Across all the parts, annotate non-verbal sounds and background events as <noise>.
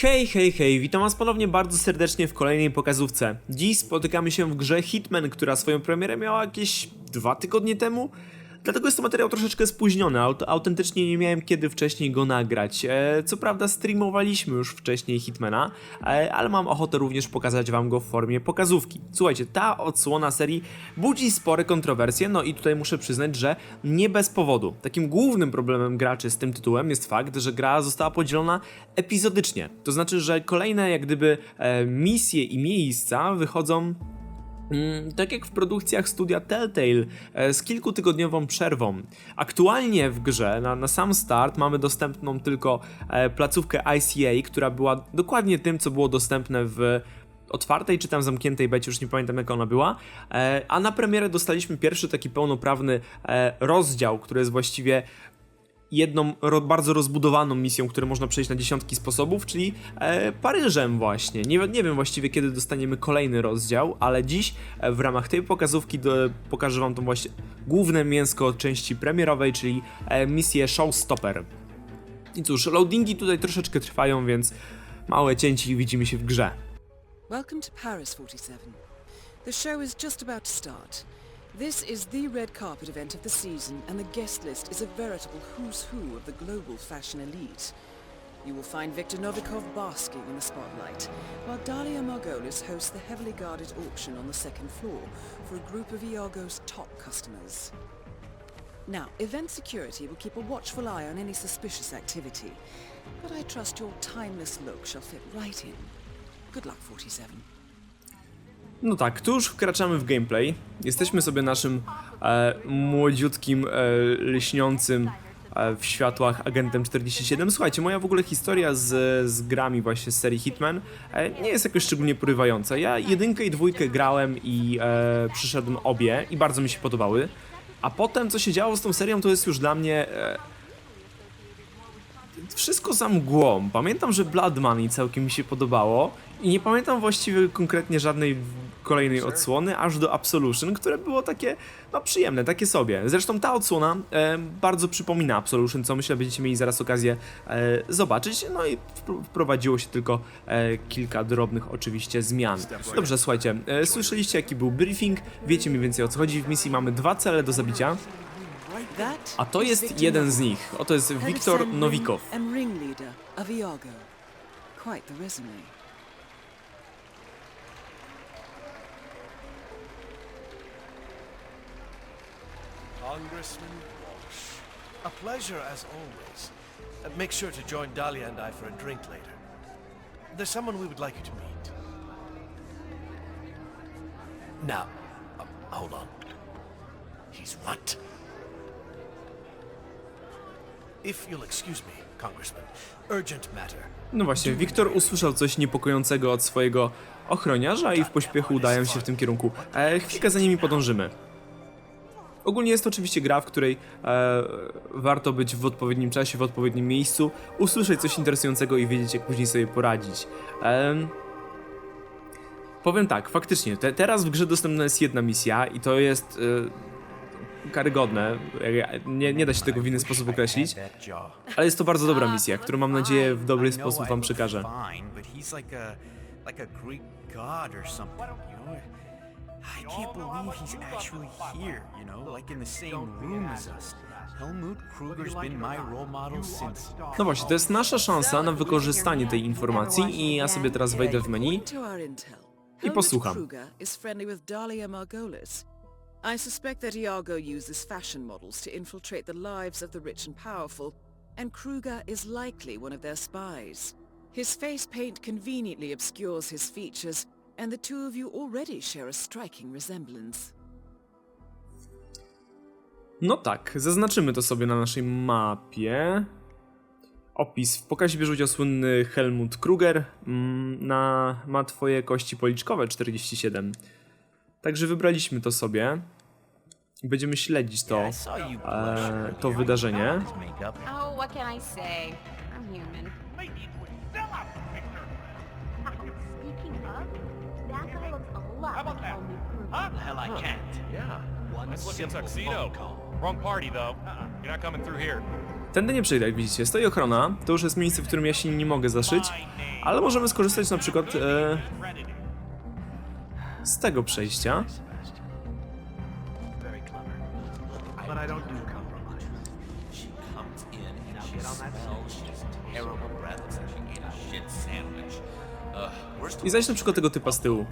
Hej, hej, hej, witam was ponownie bardzo serdecznie w kolejnej pokazówce. Dziś spotykamy się w grze Hitman, która swoją premierę miała jakieś dwa tygodnie temu. Dlatego jest to materiał troszeczkę spóźniony, aut autentycznie nie miałem kiedy wcześniej go nagrać. E, co prawda streamowaliśmy już wcześniej Hitmana, e, ale mam ochotę również pokazać wam go w formie pokazówki. Słuchajcie, ta odsłona serii budzi spore kontrowersje, no i tutaj muszę przyznać, że nie bez powodu. Takim głównym problemem graczy z tym tytułem jest fakt, że gra została podzielona epizodycznie. To znaczy, że kolejne jak gdyby e, misje i miejsca wychodzą Tak jak w produkcjach studia Telltale e, z kilkutygodniową przerwą. Aktualnie w grze na, na sam start mamy dostępną tylko e, placówkę ICA, która była dokładnie tym, co było dostępne w otwartej czy tam zamkniętej becie, już nie pamiętam jak ona była, e, a na premierę dostaliśmy pierwszy taki pełnoprawny rozdział, który jest właściwie jedną ro, bardzo rozbudowaną misją, którą można przejść na dziesiątki sposobów, czyli e, Paryżem właśnie. Nie, nie wiem właściwie kiedy dostaniemy kolejny rozdział, ale dziś e, w ramach tej pokazówki do, pokażę wam to właśnie główne mięsko części premierowej, czyli e, misję Showstopper. I cóż, loadingi tutaj troszeczkę trwają, więc małe cięci i widzimy się w grze. Welcome to Paris 47. The show is just about to start. This is the red carpet event of the season, and the guest list is a veritable who's who of the global fashion elite. You will find Viktor Novikov basking in the spotlight, while Dalia Margolis hosts the heavily guarded auction on the second floor for a group of Iago's top customers. Now, event security will keep a watchful eye on any suspicious activity, but I trust your timeless look shall fit right in. Good luck, 47. No tak, tu już wkraczamy w gameplay. Jesteśmy sobie naszym e, młodziutkim, e, lśniącym e, w światłach agentem 47. Słuchajcie, moja w ogóle historia z, z grami właśnie z serii Hitman e, nie jest jakoś szczególnie porywająca. Ja jedynkę i dwójkę grałem i e, przyszedłem obie i bardzo mi się podobały. A potem, co się działo z tą serią, to jest już dla mnie e, wszystko za mgłą. Pamiętam, że Blood Money całkiem mi się podobało i nie pamiętam właściwie konkretnie żadnej kolejnej odsłony, aż do Absolution, które było takie, no przyjemne, takie sobie. Zresztą ta odsłona e, bardzo przypomina Absolution, co myślę będziecie mieli zaraz okazję e, zobaczyć, no i wpr- wprowadziło się tylko e, kilka drobnych oczywiście zmian. Dobrze, słuchajcie, e, słyszeliście jaki był briefing, wiecie mniej więcej o co chodzi, w misji mamy dwa cele do zabicia, a to jest jeden z nich, oto jest Wiktor Nowikow. Quite the resume. Congressman Walsh. A pleasure as always. Uh, make sure to join Dahlia and I for a drink later. There's someone we would like you to meet. Now, uh, hold on. He's what? If you'll excuse me, Congressman, urgent matter. No właśnie, Wiktor usłyszał coś niepokojącego od swojego ochroniarza i w pośpiechu udają się w tym kierunku. E, chwilkę za nimi podążymy. Ogólnie jest to oczywiście gra, w której e, warto być w odpowiednim czasie, w odpowiednim miejscu, usłyszeć coś interesującego i wiedzieć, jak później sobie poradzić. Em, powiem tak, faktycznie, te, teraz w grze dostępna jest jedna misja i to jest e, karygodne. E, Nie, nie da się tego w inny sposób określić. Ale jest to bardzo dobra misja, którą mam nadzieję w dobry sposób wam przekażę. Like a Greek god or something, you know? I can't believe he's actually here, you know, like in the same room as us. Helmut Kruger's been my role model since. No właśnie, to jest nasza szansa na wykorzystanie tej informacji i ja sobie teraz wejdę w menu. To our I posłucham. Kruger is friendly with Dalia Margolis. I suspect that Iago uses fashion models to infiltrate the lives of the rich and powerful, and Kruger is likely one of their spies. His face paint conveniently obscures his features, and the two of you already share a striking resemblance. No tak, zaznaczymy to sobie na naszej mapie. Opis. W pokazie bierze udział słynny Helmut Kruger. Mm, Na, ma twoje kości policzkowe 47. Także wybraliśmy to sobie. Będziemy śledzić to, e, to wydarzenie. Oh, what can I say? I'm human. Looks a lot like Helmut Kruger. The hell I can't. Yeah. One Let's look at simple tuxedo. phone call. Wrong party, though. You're not coming through here. Tędy nie przejdę, jak widzicie. Stoi ochrona. To już jest miejsce, w którym ja się nie mogę zaszyć. Ale możemy skorzystać na przykład e, z tego przejścia. But I don't do compromise. She comes in and she smells this terrible breath. It's like she ate a shit sandwich. I zaś na przykład tego typa z tyłu.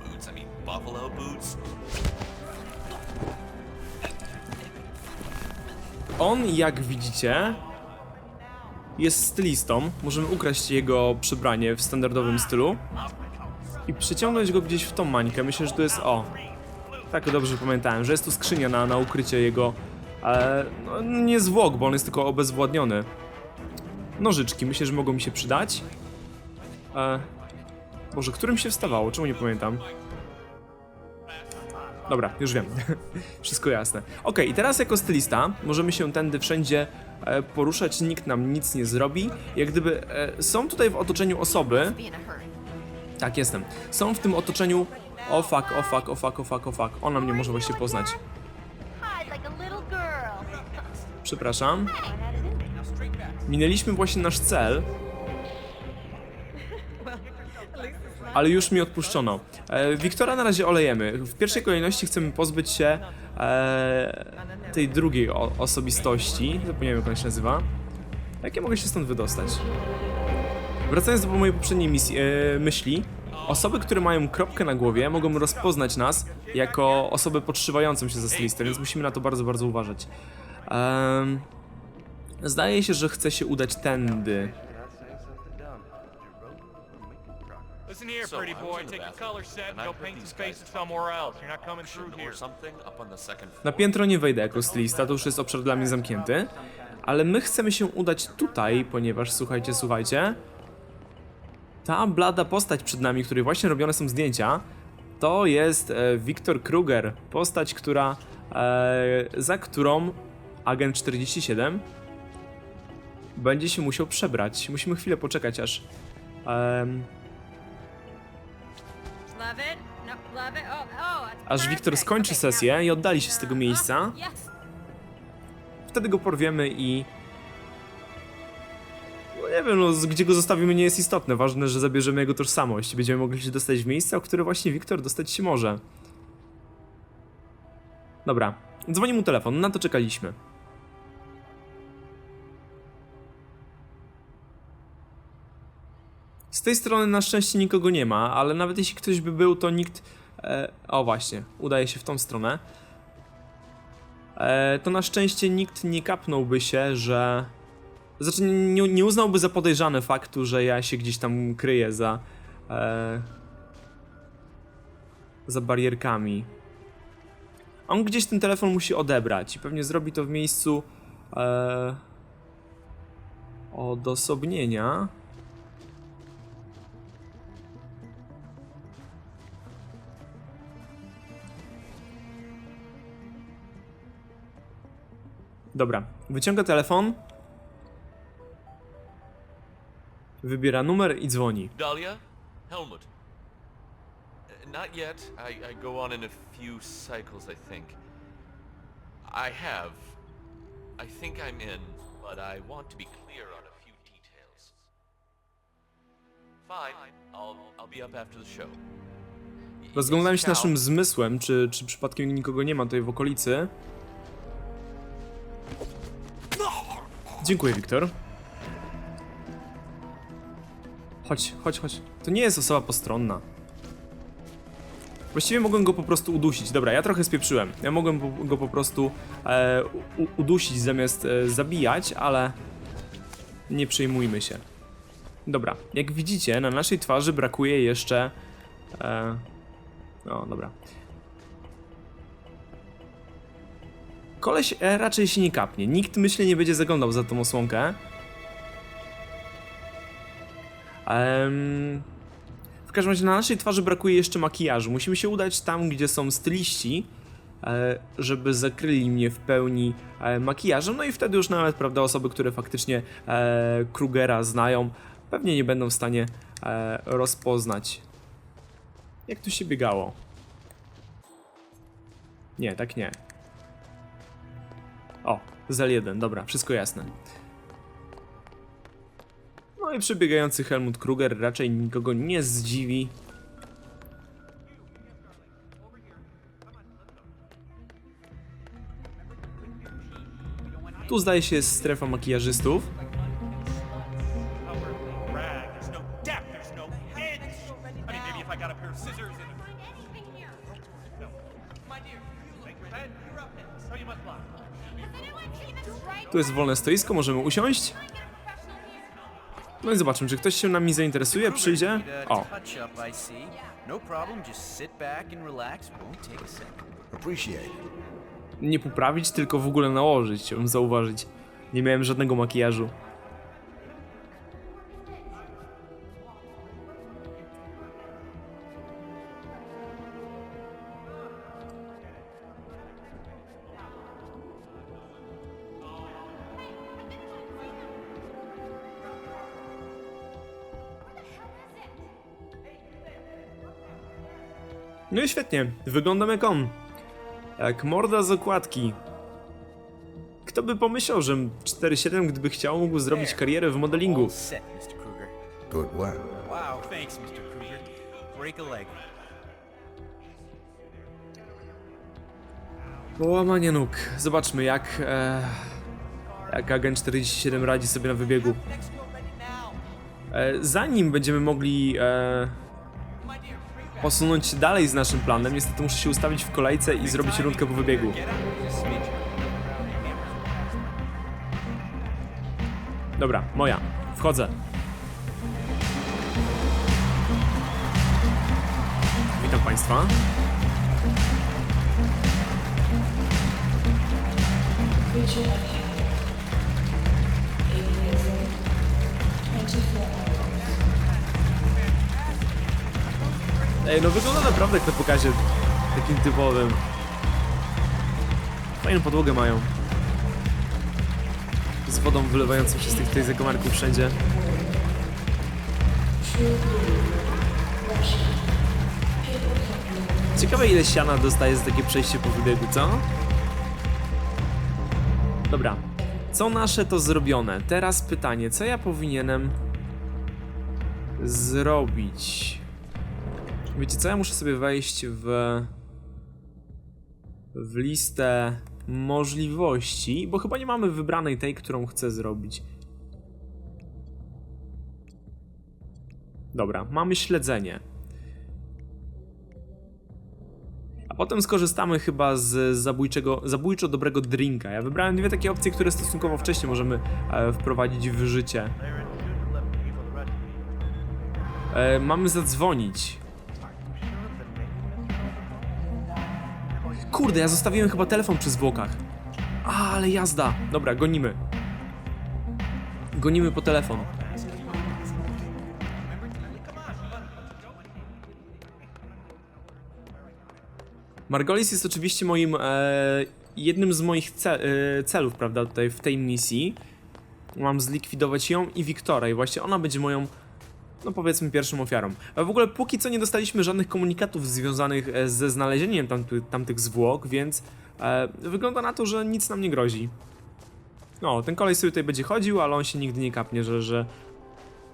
On, jak widzicie, jest stylistą. Możemy ukraść jego przebranie w standardowym stylu i przyciągnąć go gdzieś w tą mańkę. Myślę, że to jest. O, tak dobrze pamiętałem, że jest tu skrzynia na, na ukrycie jego. No, nie zwłok, bo on jest tylko obezwładniony. Nożyczki, myślę, że mogą mi się przydać. E, Boże, którym się wstawało? Czemu nie pamiętam? Dobra, już wiem. <laughs> Wszystko jasne. Ok, i teraz jako stylista możemy się tędy wszędzie e, poruszać, nikt nam nic nie zrobi. Jak gdyby e, są tutaj w otoczeniu osoby. Tak, jestem. Są w tym otoczeniu. O fuck, o fuck, o fuck, o fuck, o fuck. Ona mnie może właśnie poznać. Przepraszam. Minęliśmy właśnie nasz cel. Ale już mi odpuszczono. E, Wiktora na razie olejemy. W pierwszej kolejności chcemy pozbyć się e, tej drugiej o, osobistości. Zapomniałem jak ona się nazywa. Jak ja mogę się stąd wydostać? Wracając do mojej poprzedniej misji, e, myśli. Osoby, które mają kropkę na głowie mogą rozpoznać nas jako osobę podszywającą się za stylistę, więc musimy na to bardzo, bardzo uważać. Zdaje się, że chce się udać tędy. Listen here, So, pretty I was boy. in the Take your bathroom, color set and and I go heard paint some guys faces somewhere else. You're not coming through Or here. something up on the second floor. Na piętro nie wejdę jako stylista, to już jest obszar dla mnie zamknięty. Ale my chcemy się udać tutaj, ponieważ słuchajcie, słuchajcie. Ta blada postać przed nami, której właśnie robione są zdjęcia, to jest e, Wiktor Kruger. Postać, która. E, za którą agent 47 będzie się musiał przebrać. Musimy chwilę poczekać, aż. em, aż Wiktor skończy sesję i oddali się z tego miejsca. Wtedy go porwiemy i. No nie wiem, no, gdzie go zostawimy nie jest istotne. Ważne, że zabierzemy jego tożsamość będziemy mogli się dostać w miejsce, o które właśnie Wiktor dostać się może. Dobra, dzwoni mu telefon, na to czekaliśmy. Z tej strony na szczęście nikogo nie ma, ale nawet jeśli ktoś by był, to nikt. E, o właśnie, udaje się w tą stronę. E, to na szczęście nikt nie kapnąłby się, że. Znaczy, nie, nie uznałby za podejrzane faktu, że ja się gdzieś tam kryję za. E, za barierkami. On gdzieś ten telefon musi odebrać i pewnie zrobi to w miejscu. E, odosobnienia. Dobra, wyciąga telefon. Wybiera numer i dzwoni. Dahlia? Helmut. Uh, Not yet. I, I go on in a few cycles, I think. I have. I think I'm in, but I want to be clear on a few details. Fine. I'll, I'll be up after the show. Się naszym zmysłem, czy, czy przypadkiem nikogo nie ma tutaj w okolicy. Dziękuję, Wiktor. Chodź, chodź, chodź. To nie jest osoba postronna. Właściwie mogłem go po prostu udusić. Dobra, ja trochę spieprzyłem. Ja mogłem go po prostu e, u, udusić zamiast e, zabijać, ale nie przejmujmy się. Dobra, jak widzicie, na naszej twarzy brakuje jeszcze. E, no, dobra. Koleś e, raczej się nie kapnie. Nikt, myślę, nie będzie zaglądał za tą osłonkę. Em, w każdym razie na naszej twarzy brakuje jeszcze makijażu. Musimy się udać tam, gdzie są styliści, e, żeby zakryli mnie w pełni e, makijażem. No i wtedy już nawet, prawda, osoby, które faktycznie Krugera znają, pewnie nie będą w stanie rozpoznać. Jak tu się biegało? Nie, tak nie. O, ZL1, dobra, wszystko jasne. No i przebiegający Helmut Kruger raczej nikogo nie zdziwi. Tu zdaje się jest strefa makijażystów. Tu jest wolne stoisko, możemy usiąść. No i zobaczymy, czy ktoś się nami zainteresuje, przyjdzie. O, nie poprawić, tylko w ogóle nałożyć, chciałbym zauważyć. Nie miałem żadnego makijażu. No i świetnie, wyglądam jak on. Jak morda z okładki. Kto by pomyślał, że 4.7 gdyby chciał mógł zrobić karierę w modelingu? All set, Mr. Kruger. Good work. Wow, thanks, Mr. Kruger. Break a leg. Połamanie nóg. Zobaczmy jak... E, jak Agent 47 radzi sobie na wybiegu. E, zanim będziemy mogli e, posunąć dalej z naszym planem, niestety muszę się ustawić w kolejce i zrobić rundkę po wybiegu. Dobra, moja. Wchodzę. Witam Państwa. Ej, no wygląda naprawdę jak na pokazie takim typowym. Fajną podłogę mają z wodą wylewającą się z tych, tych zakamarków wszędzie. Ciekawe ile siana dostaje za takie przejście po wybiegu, co? Dobra. Co nasze to zrobione. Teraz pytanie, co ja powinienem zrobić? Wiecie co, ja muszę sobie wejść w w listę możliwości, bo chyba nie mamy wybranej tej, którą chcę zrobić. Dobra, mamy śledzenie. A potem skorzystamy chyba z zabójczego, zabójczo dobrego drinka. Ja wybrałem dwie takie opcje, które stosunkowo wcześnie możemy e, wprowadzić w życie. E, mamy zadzwonić. Kurde, ja zostawiłem chyba telefon przy zwłokach. A, ale jazda. Dobra, gonimy. Gonimy po telefon. Margolis jest oczywiście moim e, jednym z moich e, celów, prawda, tutaj w tej misji. Mam zlikwidować ją i Wiktora i właśnie ona będzie moją no powiedzmy pierwszą ofiarą. A w ogóle póki co nie dostaliśmy żadnych komunikatów związanych e, ze znalezieniem tamty, tamtych zwłok, więc e, wygląda na to, że nic nam nie grozi. No, ten kolej sobie tutaj będzie chodził, ale on się nigdy nie kapnie, że, że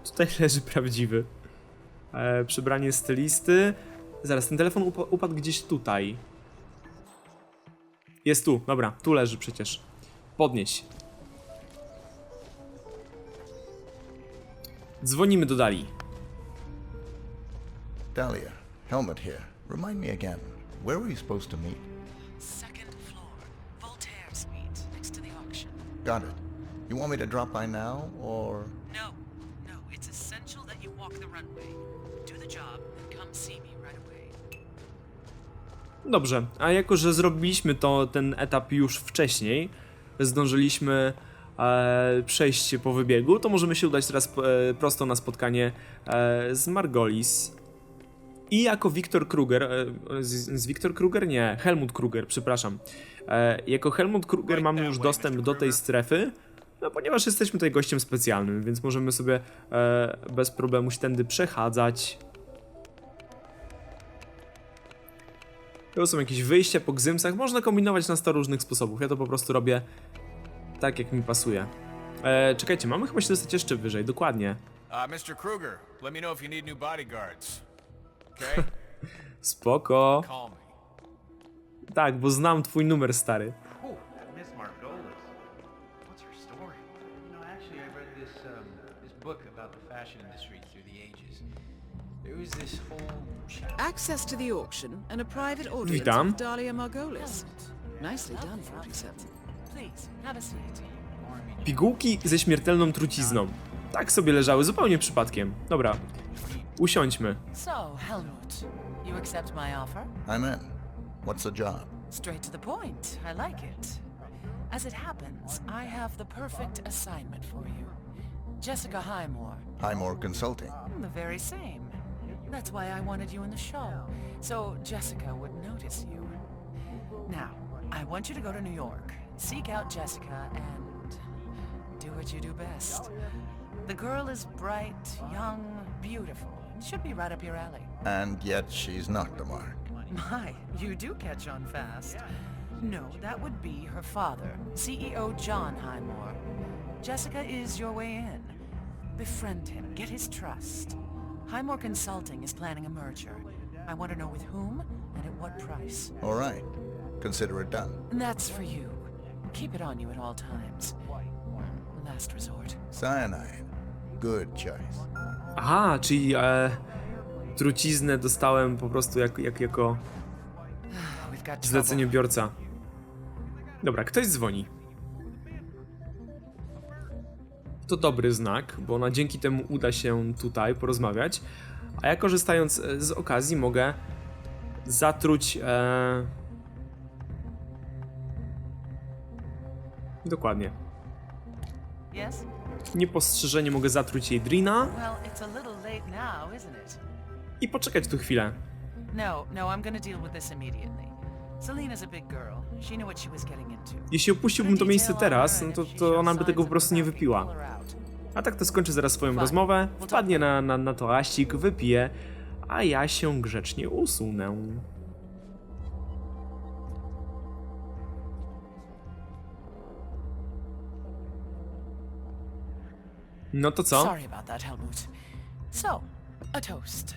tutaj <laughs> leży prawdziwy. E, przybranie stylisty. Zaraz, ten telefon upa upadł gdzieś tutaj. Jest tu, dobra, tu leży przecież. Podnieś. Dzwonimy do Dali. Dahlia, Helmut here. Remind me again, where were you supposed to meet? Second floor, Voltaire Suite, next to the auction. Got it. You want me to drop by now, or... No, no, it's essential that you walk the runway. Do the job and come see me right away. Dobrze, a jako że zrobiliśmy to ten etap już wcześniej, zdążyliśmy e, przejść po wybiegu, to możemy się udać teraz e, prosto na spotkanie e, z Margolis. I jako Wiktor Kruger, e, z, z Wiktor Kruger? Nie, Helmut Kruger, przepraszam. E, jako Helmut Kruger mamy już dostęp do tej strefy, no ponieważ jesteśmy tutaj gościem specjalnym, więc możemy sobie e, bez problemu się tędy przechadzać. To są jakieś wyjścia po gzymsach. Można kombinować na 100 różnych sposobów. Ja to po prostu robię tak, jak mi pasuje. E, czekajcie, mamy chyba się dostać jeszcze wyżej, dokładnie. Uh, Mr. Kruger, let me know if you need new bodyguards. <laughs> Spoko. Tak, bo znam twój numer, stary. Um, this book about the fashion industry through the ages. There was this whole chapter. Access to the auction and a private audience Witam. with Dahlia Margolis. Nicely done, 47. Please, have a seat. Pigułki ze śmiertelną trucizną. Tak sobie leżały, zupełnie przypadkiem. Dobra, usiądźmy. So, Helmut, you accept my offer? I'm in. What's the job? Straight to the point. I like it. As it happens, I have the perfect assignment for you. Jessica Highmore, Highmore Consulting. the very same. That's why I wanted you in the show, so Jessica would notice you. Now, I want you to go to New York, seek out Jessica, and do what you do best. The girl is bright, young, beautiful. Should be right up your alley. And yet she's not the mark. My, you do catch on fast. No, that would be her father, CEO John Highmore. Jessica is your way in. Befriend him, get his trust. Highmore Consulting is planning a merger. I want to know with whom and at what price. All right. Consider it done. And that's for you. Keep it on you at all times. Last resort. Cyanide. Good choice. Aha, czyli e, truciznę dostałem po prostu jak, jak, jako zleceniobiorca. Dobra, ktoś dzwoni. To dobry znak, bo na dzięki temu uda się tutaj porozmawiać. A ja korzystając e, z okazji mogę zatruć. E... Dokładnie. Yes? Niepostrzeżenie mogę zatruć jej Drina i poczekać tu chwilę. No, no. Jeśli opuściłbym to miejsce teraz, no to, to ona by tego po prostu nie wypiła. A tak to skończę zaraz swoją rozmowę, wpadnie na, na, na wypije, a ja się grzecznie usunę. No to co? Sorry about that, Helmut. So, a toast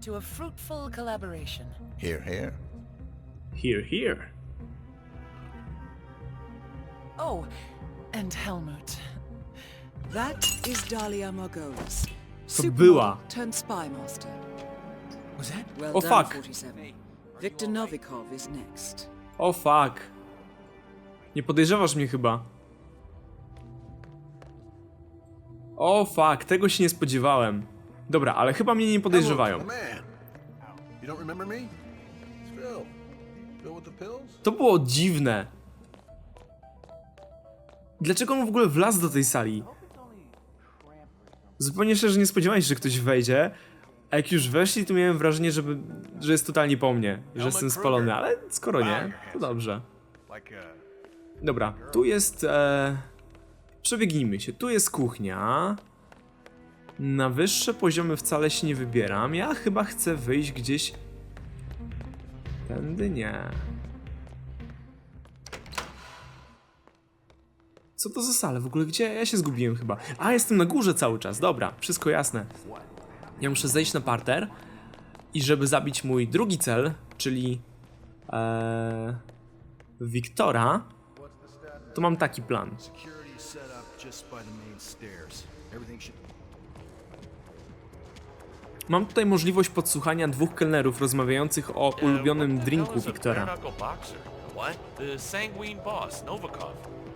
to a fruitful collaboration. Here, here. Here, here. Oh, and Helmut. That is Dahlia Margolis. była. Turned spy master. Was that? Well Oh, done, fuck. 47. Victor Novikov is next. O fuck. Nie podejrzewasz mnie chyba. O fuck, tego się nie spodziewałem. Dobra, ale chyba mnie nie podejrzewają. To było dziwne. Dlaczego on w ogóle wlazł do tej sali? Zupełnie szczerze nie spodziewałem się, że ktoś wejdzie. A jak już weszli, to miałem wrażenie, żeby, że jest totalnie po mnie, że jestem spalony, ale skoro nie, to dobrze. Dobra, tu jest. E... Przebiegnijmy się. Tu jest kuchnia. Na wyższe poziomy wcale się nie wybieram. Ja chyba chcę wyjść gdzieś. Tędy nie. Co to za sale w ogóle? Gdzie? Ja się zgubiłem chyba. A, jestem na górze cały czas. Dobra, wszystko jasne. Ja muszę zejść na parter. I żeby zabić mój drugi cel, czyli. E... Wiktora, to mam taki plan. Security set up just by the main stairs. Everything should Mam tutaj możliwość podsłuchania dwóch kelnerów rozmawiających o ulubionym drinku Wiktora. What? The sanguine boss, Novikov.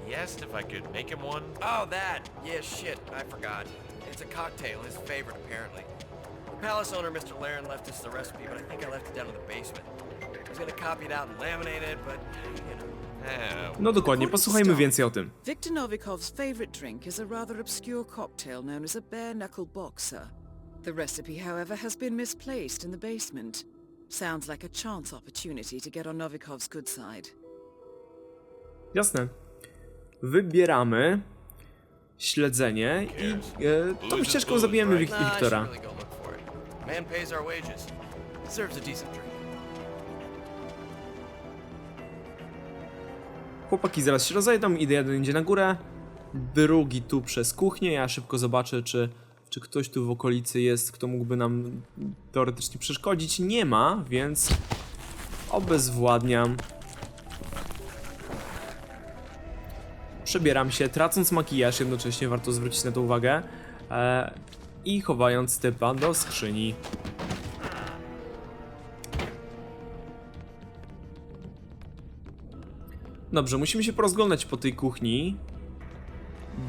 He asked if I could make him one. Oh, that. Yeah, shit. I forgot. It's a cocktail, his favorite, apparently. The palace owner, Mr. Laren, left us the recipe, but I think I left it down in the basement. I was gonna copy it out and laminate it, but, you know. No dokładnie, posłuchajmy więcej o tym. Victor Novikov's favorite drink is a rather obscure cocktail known as a bare knuckle boxer. The recipe, however, has been misplaced in the basement. Sounds like a chance opportunity to get on Novikov's good side. Jasne. Wybieramy śledzenie i e, tą ścieżką zabijemy Wik Wiktora. Man pays our wages. Deserves a decent drink. Chłopaki zaraz się rozejdą, idę jeden idzie na górę, drugi tu przez kuchnię, ja szybko zobaczę czy Czy ktoś tu w okolicy jest, kto mógłby nam teoretycznie przeszkodzić? Nie ma, więc obezwładniam. Przebieram się, tracąc makijaż, jednocześnie warto zwrócić na to uwagę. E, I chowając typa do skrzyni. Dobrze, musimy się porozglądać po tej kuchni.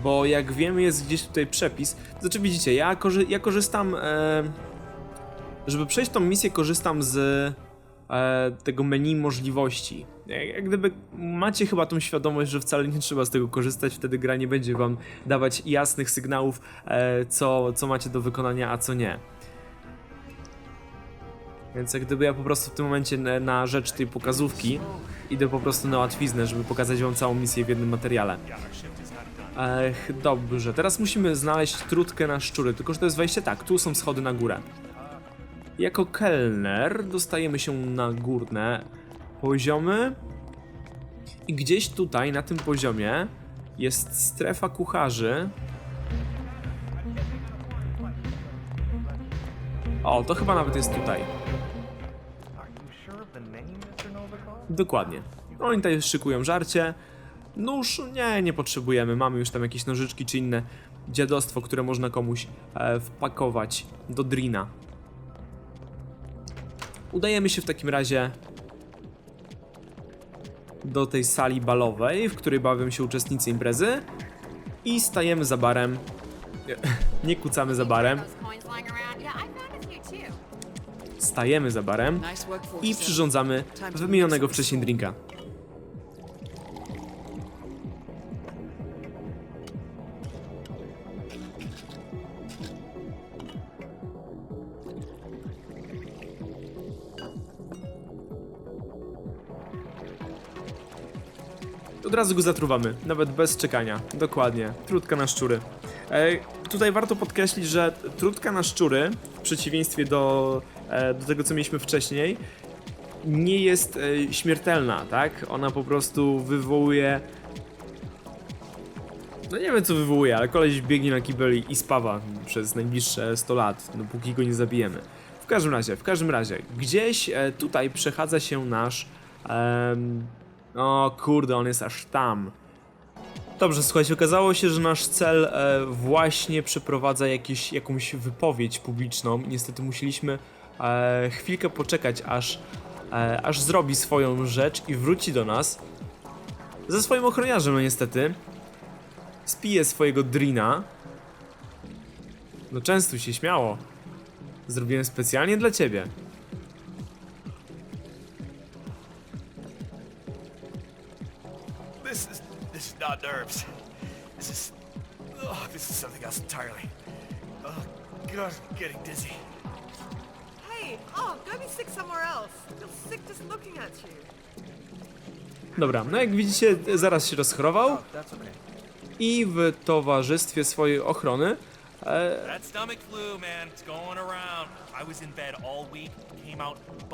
Bo jak wiemy, jest gdzieś tutaj przepis. Znaczy, widzicie, ja, korzy ja korzystam. E, żeby przejść tą misję, korzystam z e, tego menu możliwości. Jak, gdyby macie chyba tą świadomość, że wcale nie trzeba z tego korzystać, wtedy gra nie będzie wam dawać jasnych sygnałów, e, co, co macie do wykonania, a co nie. Więc jak gdyby ja po prostu w tym momencie na, na rzecz tej pokazówki idę po prostu na łatwiznę, żeby pokazać wam całą misję w jednym materiale. Ech, dobrze, teraz musimy znaleźć trutkę na szczury, tylko że to jest wejście tak, tu są schody na górę. Jako kelner dostajemy się na górne poziomy i gdzieś tutaj na tym poziomie jest strefa kucharzy. O, to chyba nawet jest tutaj. Dokładnie. Oni tutaj szykują żarcie. Nóż, nie, nie potrzebujemy. Mamy już tam jakieś nożyczki czy inne dziadostwo, które można komuś e, wpakować do drina. Udajemy się w takim razie do tej sali balowej, w której bawią się uczestnicy imprezy i stajemy za barem. Nie, <laughs> Nie kucamy za barem, stajemy za barem i 47. przyrządzamy wymienionego wcześniej drinka. Od razu go zatruwamy, nawet bez czekania. Dokładnie. Trutka na szczury. E, tutaj warto podkreślić, że trutka na szczury, w przeciwieństwie do, do tego, co mieliśmy wcześniej, nie jest e, śmiertelna, tak? Ona po prostu wywołuje. No nie wiem co wywołuje, ale koleś biegnie na kibel i- spawa przez najbliższe 100 lat, dopóki go nie zabijemy. W każdym razie, w każdym razie, gdzieś e, tutaj przechadza się nasz. em, o kurde, on jest aż tam. Dobrze, słuchajcie, okazało się, że nasz cel e, właśnie przeprowadza jakieś, jakąś wypowiedź publiczną. Niestety musieliśmy e, chwilkę poczekać, aż, e, aż zrobi swoją rzecz i wróci do nas. Ze swoim ochroniarzem, no niestety. Spije swojego drina. No częstuj się, śmiało. Zrobiłem specjalnie dla ciebie. This is this is not nerves. This is oh, this is something else entirely. Oh God, I'm getting dizzy. Dobra, no jak widzicie, zaraz się rozchorował okay. i w towarzystwie swojej ochrony e,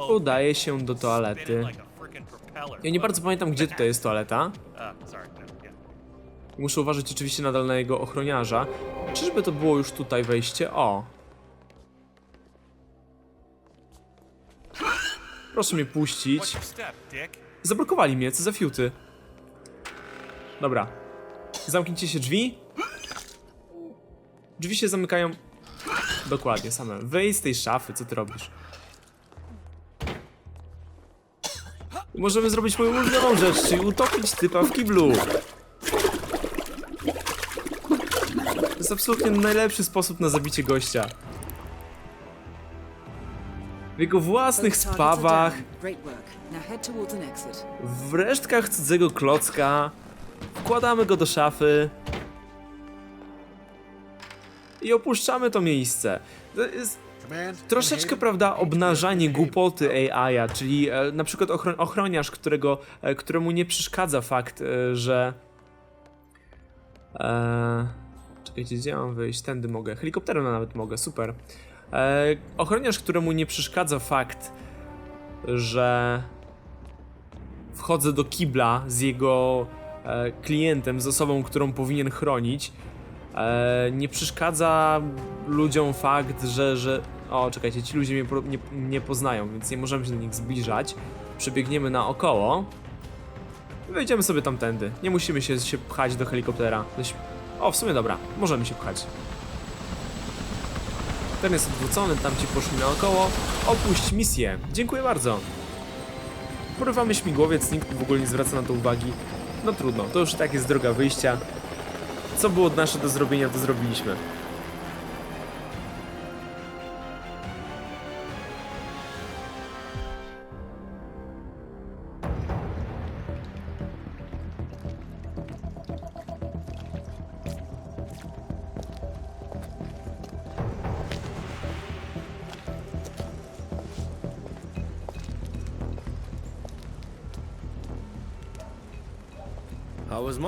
udaje się do toalety. Ja nie bardzo pamiętam, gdzie tutaj jest toaleta. Uh, no. Muszę uważać oczywiście nadal na jego ochroniarza. Czyżby to było już tutaj wejście? O. Proszę mnie puścić. Zablokowali mnie, co za fiuty. Dobra. Zamknijcie się drzwi. Drzwi się zamykają. Dokładnie, same. Wyjdź z tej szafy, co ty robisz? Możemy zrobić moją ulubioną rzecz, czyli utopić typa w kiblu. To jest absolutnie najlepszy sposób na zabicie gościa. W jego własnych spawach, w resztkach cudzego klocka, wkładamy go do szafy i opuszczamy to miejsce. To jest troszeczkę, prawda, obnażanie głupoty AI-a, czyli e, na przykład ochro ochroniarz, którego, e, któremu nie przeszkadza fakt, e, że... E, czekajcie, gdzie mam wyjść? Tędy mogę. Helikopterem nawet mogę, super. E, ochroniarz, któremu nie przeszkadza fakt, że wchodzę do kibla z jego e, klientem, z osobą, którą powinien chronić, E, nie przeszkadza ludziom fakt, że, że... O, czekajcie, ci ludzie mnie nie, nie poznają, więc nie możemy się do nich zbliżać. Przebiegniemy naokoło. I wejdziemy sobie tamtędy. Nie musimy się, się pchać do helikoptera. O, w sumie dobra, możemy się pchać. Ten jest odwrócony, tam ci poszli naokoło. Opuść misję. Dziękuję bardzo. Porywamy śmigłowiec, nikt w ogóle nie zwraca na to uwagi. No trudno, to już tak jest droga wyjścia. Co było nasze do zrobienia, to zrobiliśmy.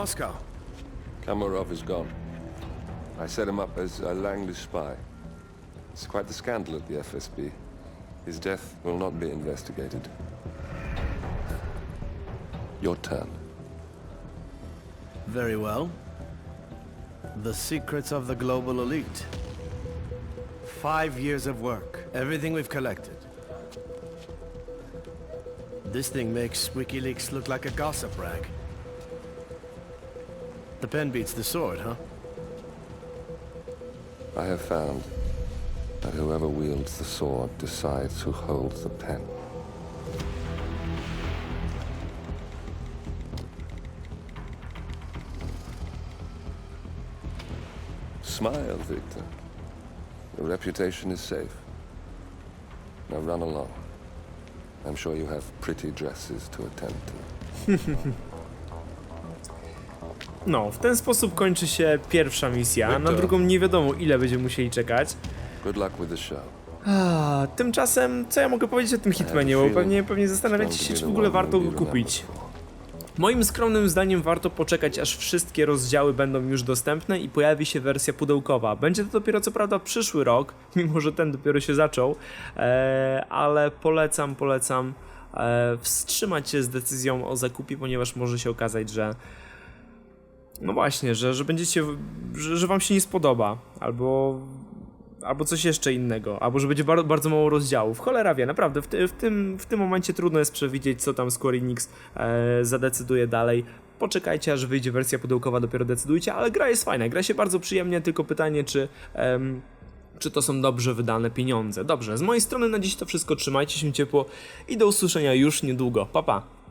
Moscow? Kamarov is gone. I set him up as a Langley spy. It's quite the scandal at the FSB. His death will not be investigated. Your turn. Very well. The secrets of the global elite. Five years of work. Everything we've collected. This thing makes WikiLeaks look like a gossip rag. The pen beats the sword, huh? I have found that whoever wields the sword decides who holds the pen. Smile, Victor. Your reputation is safe. Now run along. I'm sure you have pretty dresses to attend to. <laughs> No, w ten sposób kończy się pierwsza misja. Na drugą nie wiadomo ile będziemy musieli czekać. Good luck with the show. Tymczasem, co ja mogę powiedzieć o tym Hitmanie, bo pewnie, pewnie zastanawiacie się, czy w ogóle warto go kupić. Moim skromnym zdaniem warto poczekać, aż wszystkie rozdziały będą już dostępne i pojawi się wersja pudełkowa. Będzie to dopiero co prawda przyszły rok, <laughs> mimo że ten dopiero się zaczął, e, ale polecam, polecam e, wstrzymać się z decyzją o zakupie, ponieważ może się okazać, że no właśnie, że, że będziecie, że, że wam się nie spodoba, albo albo coś jeszcze innego, albo że będzie bardzo, bardzo mało rozdziałów. Cholera wie, naprawdę, w, ty, w, tym, w tym momencie trudno jest przewidzieć, co tam Square Enix e, zadecyduje dalej. Poczekajcie, aż wyjdzie wersja pudełkowa, dopiero decydujcie, ale gra jest fajna, gra się bardzo przyjemnie, tylko pytanie, czy... em, czy to są dobrze wydane pieniądze. Dobrze, z mojej strony na dziś to wszystko, trzymajcie się ciepło i do usłyszenia już niedługo. Pa, pa!